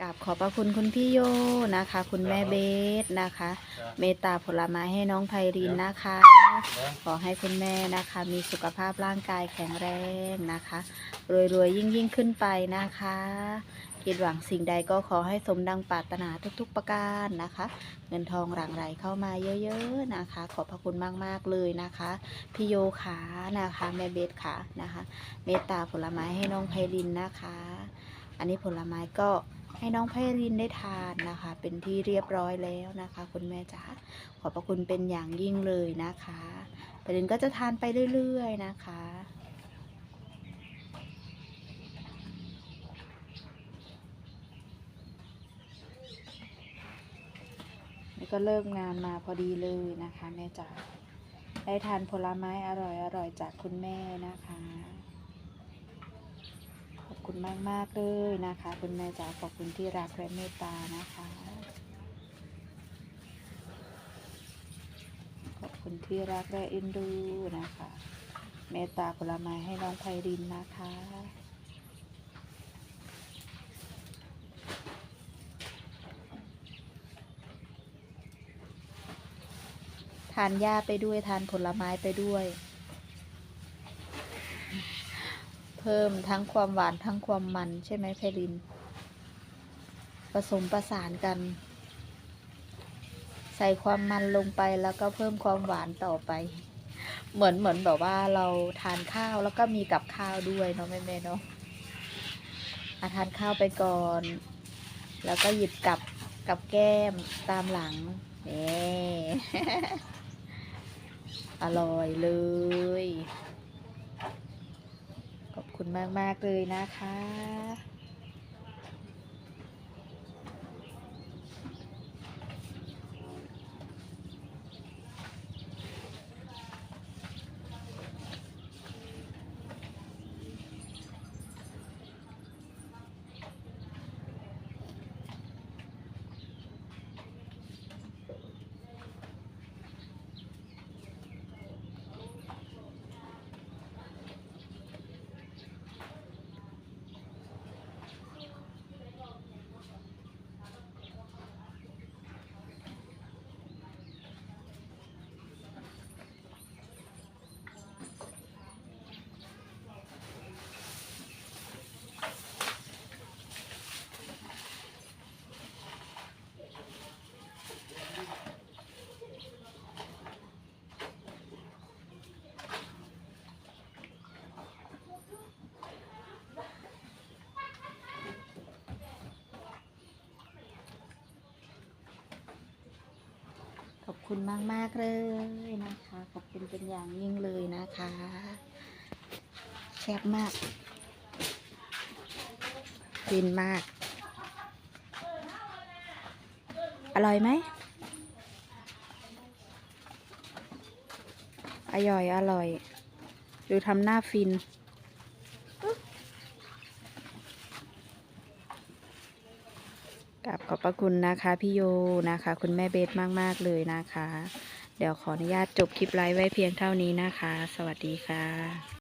กราบขอบพระคุณคุณพี่โยนะคะ คุณแม่เบสนะคะ เมตตาผลไม้ให้น้องไพรินนะคะ ขอให้คุณแม่นะคะ มีสุขภาพร่างกายแข็งแรงนะคะรวยๆยิ่งยิ่งๆขึ้นไปนะคะคิดหวังสิ่งใดก็ขอให้สมดังปรารถนาทุกๆประการนะคะ เงินทองหลั่งไหลเข้ามาเยอะๆนะคะ ขอบพระคุณมากๆเลยนะคะพี่โยขานะคะแม่เบสขานะคะ เมตตาผลไม้ให้น้องไพรินนะคะ อันนี้ผลไม้ก็ ให้น้องไพรินได้ทานนะคะ เป็นที่เรียบร้อยแล้วนะคะ คุณแม่จ๋าขอบพระคุณเป็นอย่างยิ่งเลยนะคะไพรินก็จะทานไปเรื่อย ๆ นะคะนี่ก็เลิกงานมาพอดีเลยนะคะ แม่จ๋าได้ทานผลไม้อร่อยๆจากคุณแม่นะคะ ขอบคุณมากเลยนะคะ คุณแม่จ๋าขอบคุณที่รักและเมตตานะคะ ขอบคุณที่รักและเอ็นดูนะคะ เมตตาผลไม้ให้น้องไพรินนะคะทานหญ้าไปด้วยทานผลไม้ไปด้วย เพิ่มทั้งความหวานทั้งความมันใช่ไหมไพริน ผสมประสานกัน ใส่ความมันลงไปแล้วก็เพิ่มความหวานต่อไป เหมือนเหมือนแบบว่าเราทานข้าวแล้วก็มีกับข้าวด้วยเนาะแม่แม่ๆเนาะอะทานข้าวไปก่อน แล้วก็หยิบกับกับแก้มตามหลังนี่อร่อยเลย คุณมาก ๆ เลยนะคะ คุณมาก ๆ เลยนะคะ ขอบคุณเป็นอย่างยิ่งเลยนะคะแซ่บมากฟินมาก อร่อยไหมอร่อย อร่อย ดูทำหน้าฟิน กับขอบพระคุณนะคะพี่โยนะคะ คุณแม่เบสมาก ๆ เลยนะคะ เดี๋ยวขออนุญาตจบคลิปไลฟ์ไว้เพียงเท่านี้นะคะ สวัสดีค่ะ